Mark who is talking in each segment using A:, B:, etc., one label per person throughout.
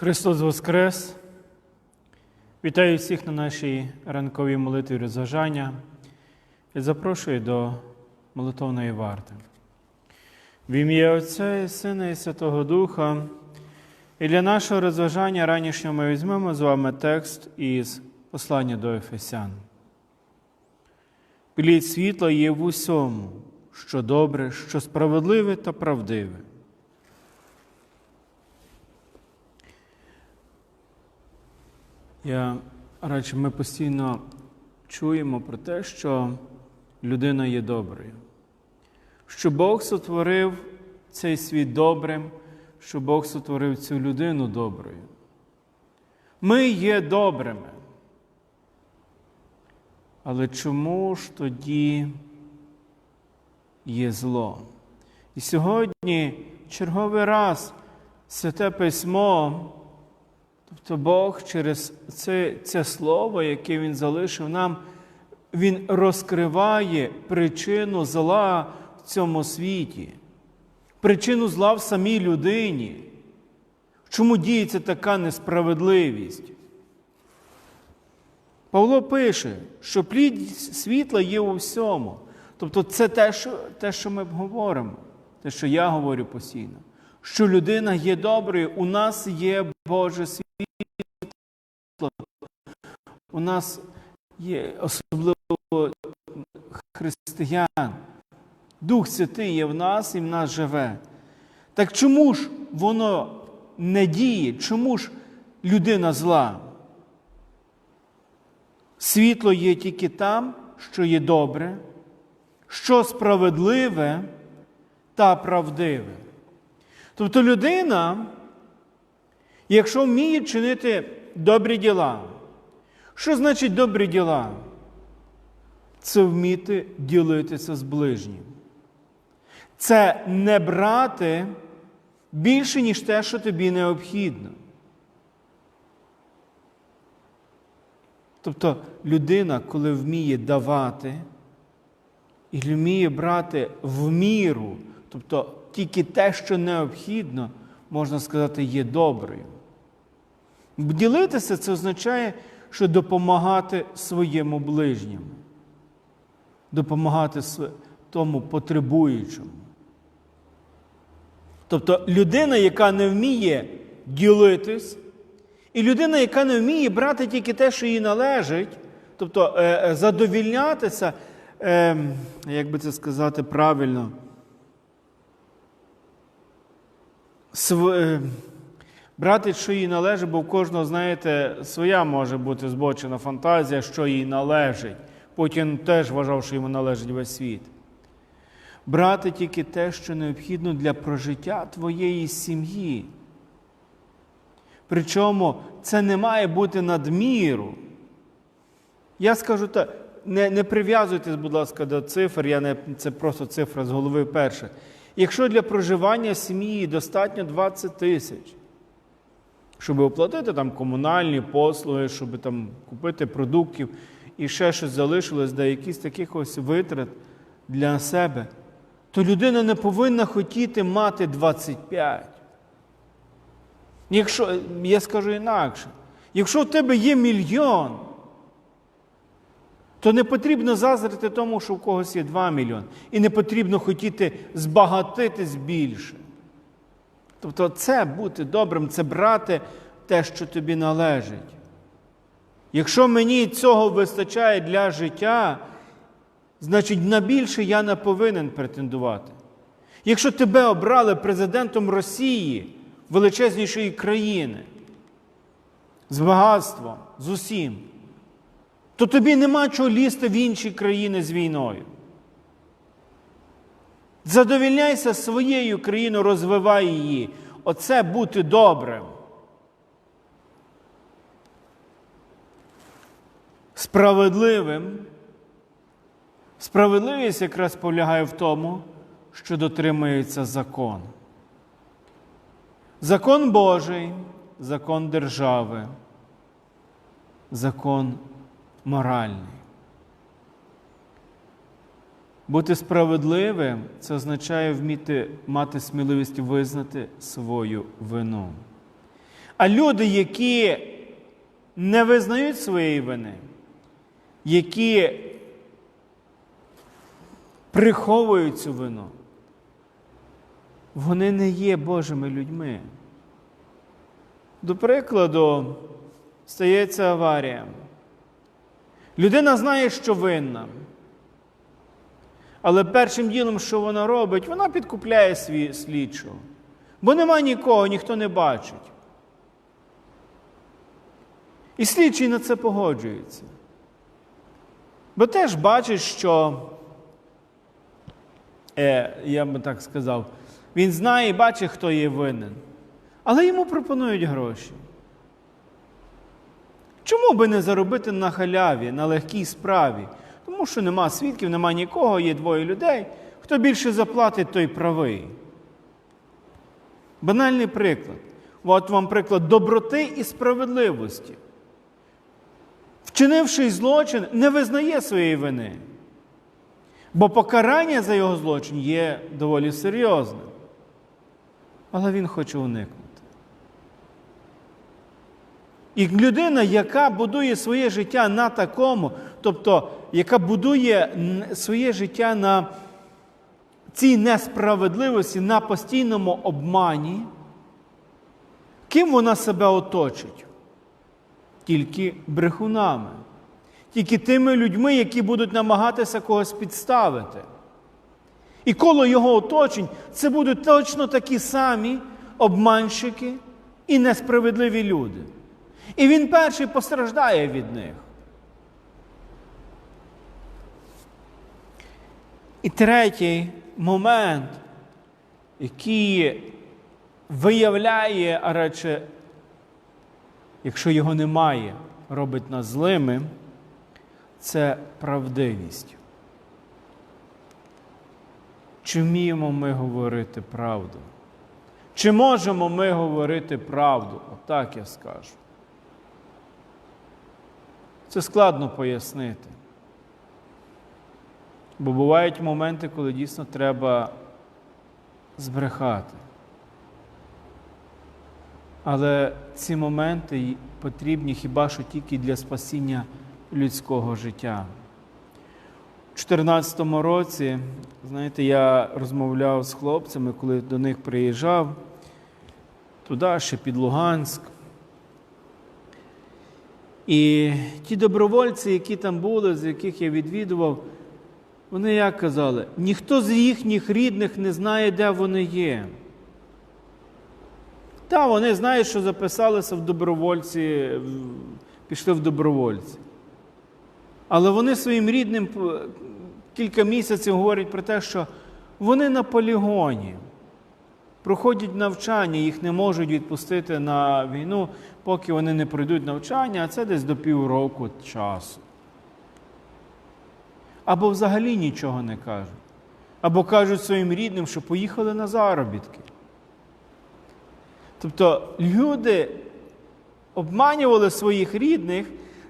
A: Христос Воскрес! Вітаю всіх на нашій ранковій молитві розважання і запрошую до молитовної варти. В ім'я Отця і Сина і Святого Духа. І для нашого розважання ранішнього ми візьмемо з вами текст із послання до Ефесян. Плід світла є в усьому, що добре, що справедливе та правдиве. Я радше ми постійно чуємо про те, що людина є доброю, що Бог сотворив цей світ добрим, що Бог сотворив цю людину доброю. Ми є добрими. Але чому ж тоді є зло? І сьогодні черговий раз Святе Письмо. Тобто Бог через це, це слово, яке Він залишив нам, Він розкриває причину зла в цьому світі, причину зла в самій людині. Чому діється така несправедливість? Павло пише, що плід світла є у всьому. Тобто це те, що, те, що ми говоримо, те, що я говорю постійно, що людина є доброю, у нас є Боже світло. У нас є особливо християн. Дух Святий є в нас і в нас живе. Так чому ж воно не діє? Чому ж людина зла? Світло є тільки там, що є добре, що справедливе та правдиве. Тобто людина, якщо вміє чинити добрі діла, що значить добрі діла? Це вміти ділитися з ближнім. Це не брати більше, ніж те, що тобі необхідно. Тобто людина, коли вміє давати і вміє брати в міру, тобто тільки те, що необхідно, можна сказати, є доброю. Ділитися це означає, що допомагати своєму ближньому, допомагати тому потребуючому. Тобто людина, яка не вміє ділитись, і людина, яка не вміє брати тільки те, що їй належить, тобто е, задовільнятися, е, як би це сказати правильно, св, е, брати, що їй належить, бо в кожного, знаєте, своя може бути збочена фантазія, що їй належить. Путін теж вважав, що йому належить весь світ. Брати тільки те, що необхідно для прожиття твоєї сім'ї. Причому це не має бути надміру. Я скажу так, не не прив'язуйтесь, будь ласка, до цифр, я не, це просто цифра з голови перша. Якщо для проживання сім'ї достатньо 20 тисяч, щоб оплатити там комунальні послуги, щоб там купити продуктів і ще щось залишилось, де якісь таких ось витрат для себе, то людина не повинна хотіти мати 25. Якщо, я скажу інакше, якщо в тебе є мільйон, то не потрібно зазрити тому, що в когось є 2 мільйони. І не потрібно хотіти збагатитись більше. Тобто, це бути добрим, це брати те, що тобі належить. Якщо мені цього вистачає для життя, значить на більше я не повинен претендувати. Якщо тебе обрали президентом Росії, величезнішої країни, з багатством, з усім, то тобі нема чого лізти в інші країни з війною. Задовільняйся своєю країною, розвивай її. Оце бути добрим. Справедливим. Справедливість якраз полягає в тому, що дотримується закон. Закон Божий, закон держави, закон моральний. Бути справедливим це означає вміти мати сміливість визнати свою вину. А люди, які не визнають своєї вини, які приховують цю вину, вони не є Божими людьми. До прикладу, стається аварія. Людина знає, що винна. Але першим ділом, що вона робить, вона підкупляє свій слідчого. Бо нема нікого, ніхто не бачить. І слідчий на це погоджується. Бо теж бачить, що, е, я би так сказав, він знає і бачить, хто є винен. Але йому пропонують гроші. Чому би не заробити на халяві, на легкій справі? Тому що нема свідків, нема нікого, є двоє людей. Хто більше заплатить, той правий. Банальний приклад. От вам приклад доброти і справедливості. Вчинивши злочин, не визнає своєї вини. Бо покарання за його злочин є доволі серйозним. Але він хоче уникнути. І людина, яка будує своє життя на такому, тобто, яка будує своє життя на цій несправедливості, на постійному обмані, ким вона себе оточить? Тільки брехунами, тільки тими людьми, які будуть намагатися когось підставити. І коло його оточень це будуть точно такі самі обманщики і несправедливі люди. І він перший постраждає від них. І третій момент, який виявляє, а радше, якщо його немає, робить нас злими, це правдивість. Чи вміємо ми говорити правду? Чи можемо ми говорити правду? Отак я скажу. Це складно пояснити. Бо бувають моменти, коли дійсно треба збрехати. Але ці моменти потрібні хіба що тільки для спасіння людського життя. У 2014 році, знаєте, я розмовляв з хлопцями, коли до них приїжджав, туди ще під Луганськ. І ті добровольці, які там були, з яких я відвідував, вони як казали, ніхто з їхніх рідних не знає, де вони є. Та, вони знають, що записалися в добровольці, пішли в добровольці. Але вони своїм рідним кілька місяців говорять про те, що вони на полігоні, проходять навчання, їх не можуть відпустити на війну, поки вони не пройдуть навчання, а це десь до півроку часу. Або взагалі нічого не кажуть. Або кажуть своїм рідним, що поїхали на заробітки. Тобто люди обманювали своїх рідних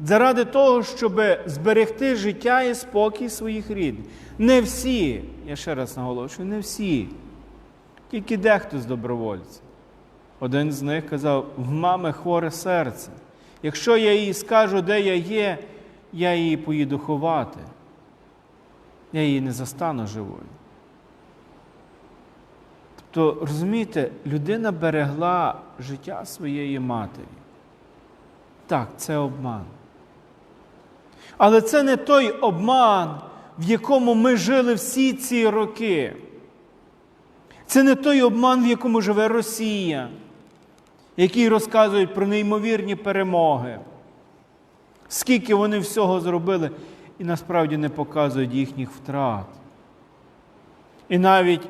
A: заради того, щоб зберегти життя і спокій своїх рідних. Не всі, я ще раз наголошую, не всі. Тільки дехто з добровольців. Один з них казав: в мами хворе серце. Якщо я їй скажу, де я є, я її поїду ховати. Я її не застану живою. Тобто, розумієте, людина берегла життя своєї матері. Так, це обман. Але це не той обман, в якому ми жили всі ці роки. Це не той обман, в якому живе Росія, який розказують про неймовірні перемоги, скільки вони всього зробили, і насправді не показують їхніх втрат. І навіть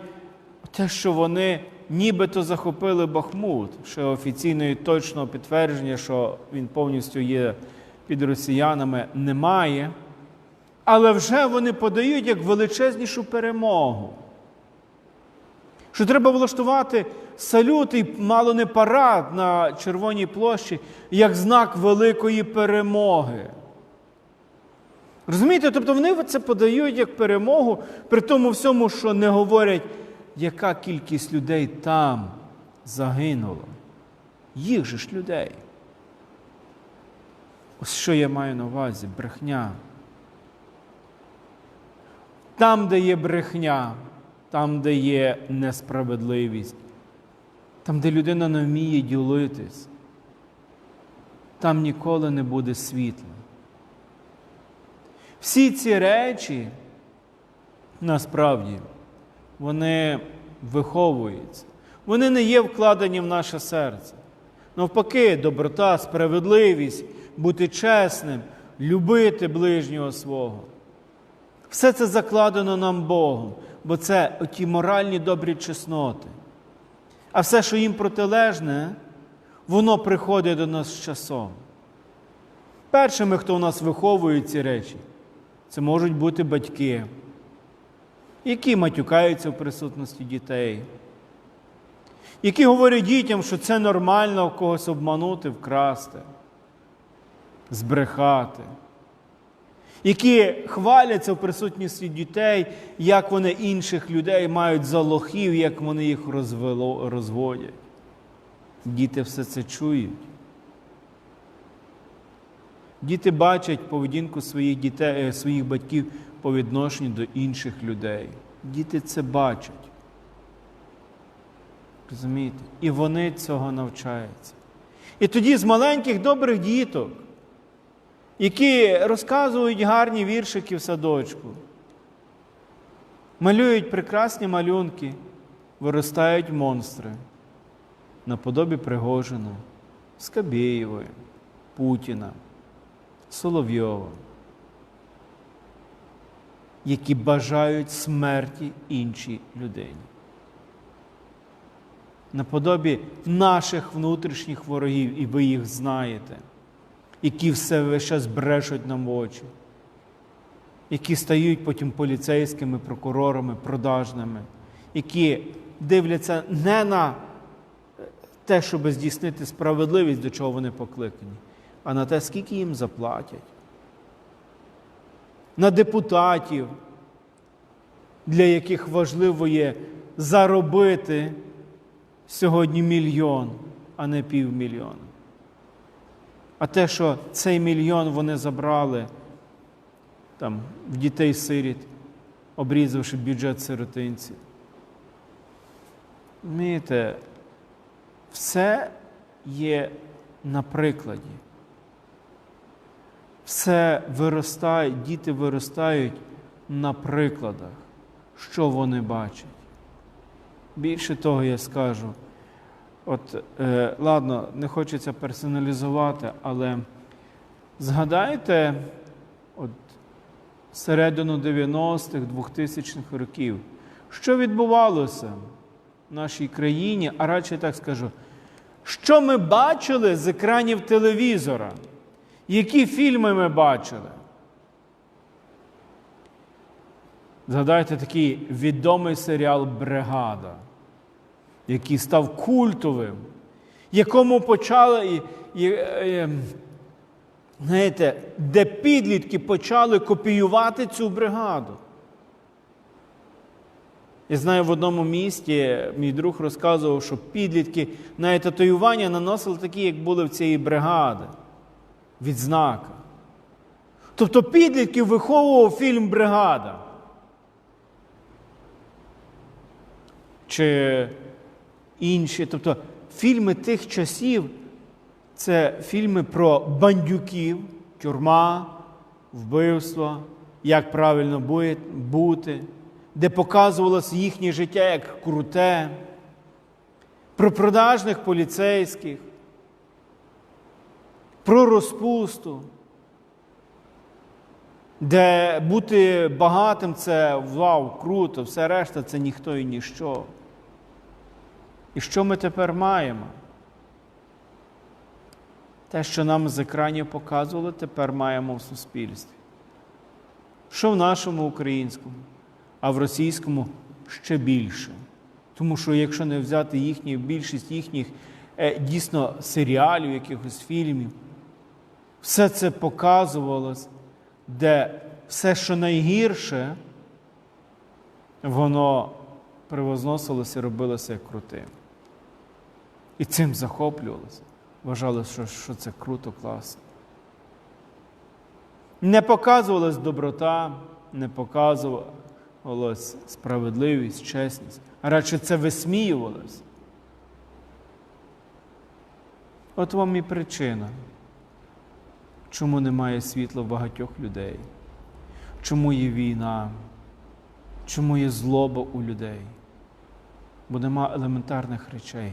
A: те, що вони нібито захопили Бахмут, що офіційної точного підтвердження, що він повністю є під росіянами, немає. Але вже вони подають як величезнішу перемогу. Що треба влаштувати салют і мало не парад на Червоній площі як знак великої перемоги. Розумієте, тобто вони це подають як перемогу, при тому всьому, що не говорять, яка кількість людей там загинула. їх же ж людей. Ось що я маю на увазі брехня. Там, де є брехня, там, де є несправедливість, там, де людина не вміє ділитись, там ніколи не буде світла. Всі ці речі насправді вони виховуються. Вони не є вкладені в наше серце. Навпаки, доброта, справедливість, бути чесним, любити ближнього свого. Все це закладено нам Богом, бо це оті моральні добрі чесноти. А все, що їм протилежне, воно приходить до нас з часом. Першими, хто у нас виховує ці речі, це можуть бути батьки, які матюкаються в присутності дітей, які говорять дітям, що це нормально когось обманути, вкрасти, збрехати, які хваляться в присутності дітей, як вони інших людей мають за лохів, як вони їх розвело, розводять. Діти все це чують. Діти бачать поведінку своїх дітей, е, своїх батьків по відношенню до інших людей. Діти це бачать. Розумієте? І вони цього навчаються. І тоді з маленьких добрих діток, які розказують гарні віршики в садочку, малюють прекрасні малюнки, виростають монстри наподобі Пригожина, Скабєєвої, Путіна, Соловйова, які бажають смерті іншій людині. Наподобі наших внутрішніх ворогів, і ви їх знаєте, які все весь час брешуть нам в очі, які стають потім поліцейськими прокурорами, продажними, які дивляться не на те, щоб здійснити справедливість, до чого вони покликані, а на те, скільки їм заплатять. На депутатів, для яких важливо є заробити сьогодні мільйон, а не півмільйона. А те, що цей мільйон вони забрали там, в дітей сиріт, обрізавши бюджет сиротинців. Розумієте, все є на прикладі. Все виростає, діти виростають на прикладах, що вони бачать. Більше того, я скажу, от, е, ладно, не хочеться персоналізувати, але згадайте от, середину 90-х, 2000-х років, що відбувалося в нашій країні, а радше так скажу, що ми бачили з екранів телевізора? Які фільми ми бачили? Згадайте такий відомий серіал Бригада, який став культовим, якому почали, і, і, знаєте, де підлітки почали копіювати цю бригаду. Я знаю, в одному місті мій друг розказував, що підлітки на татуювання наносили такі, як були в цієї бригади. Відзнака. Тобто підлітків виховував фільм Бригада. Чи інші. Тобто фільми тих часів це фільми про бандюків, тюрма, вбивство, як правильно бути де показувалося їхнє життя як круте, про продажних поліцейських, про розпусту, де бути багатим це вау, круто, все решта це ніхто і ніщо. І що ми тепер маємо? Те, що нам з екранів показували, тепер маємо в суспільстві. Що в нашому українському? а в російському ще більше. Тому що якщо не взяти їхню більшість їхніх е, дійсно серіалів, якихось фільмів, все це показувалось, де все, що найгірше, воно превозносилося і робилося як крутим. І цим захоплювалися. Вважали, що, що це круто, класно. Не показувалась доброта, не показувалась справедливість, чесність, а радше це висміювалось. От вам і причина, чому немає світла в багатьох людей, чому є війна, чому є злоба у людей, бо нема елементарних речей,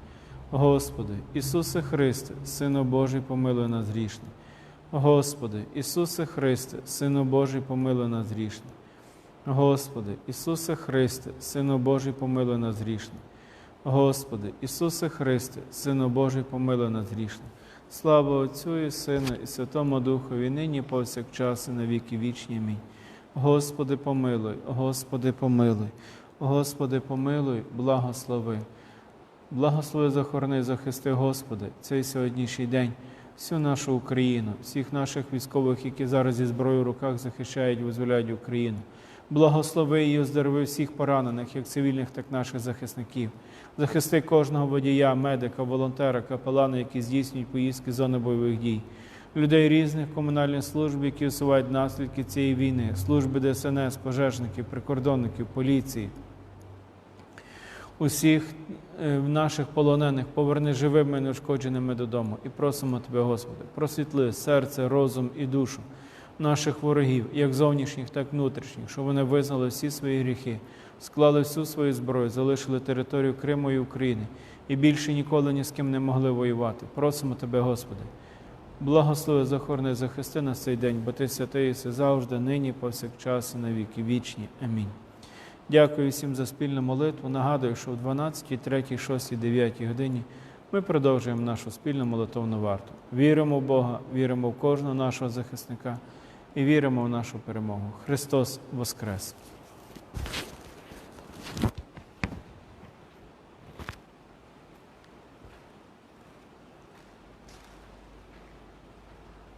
A: Господи, Ісусе Христе, Сину Божий, помилуй нас грішних. Господи, Ісусе Христе, Сину Божий, помилуй нас грішних. Господи, Ісусе Христе, Сину Божий, помилуй нас грішних. Господи, Ісусе Христе, Сину Божий, помилуй нас грішних. Слава Отцю і Сину, і Святому Духові, нині повсякчас, і на віки вічні. Амінь. Господи, помилуй, Господи, помилуй, Господи, помилуй, благослови. Благослови, захорони, захисти, Господи, цей сьогоднішній день, всю нашу Україну, всіх наших військових, які зараз зі зброєю в руках захищають, визволяють Україну. Благослови і оздорови всіх поранених, як цивільних, так і наших захисників. Захисти кожного водія, медика, волонтера, капелана, які здійснюють поїздки зони бойових дій. Людей різних комунальних служб, які усувають наслідки цієї війни, служби ДСНС, пожежників, прикордонників, поліції, усіх наших полонених поверни живими і неушкодженими додому. І просимо Тебе, Господи, просвітли серце, розум і душу наших ворогів, як зовнішніх, так і внутрішніх, щоб вони визнали всі свої гріхи, склали всю свою зброю, залишили територію Криму і України і більше ніколи ні з ким не могли воювати. Просимо Тебе, Господи. Благослови, захорони, захисти нас цей день, бо ти святий єси завжди, нині, повсякчас і на віки вічні. Амінь. Дякую всім за спільну молитву. Нагадую, що в 12, 3, 6, 9 годині ми продовжуємо нашу спільну молитовну варту. Віримо в Бога, віримо в кожного нашого захисника і віримо в нашу перемогу. Христос Воскрес!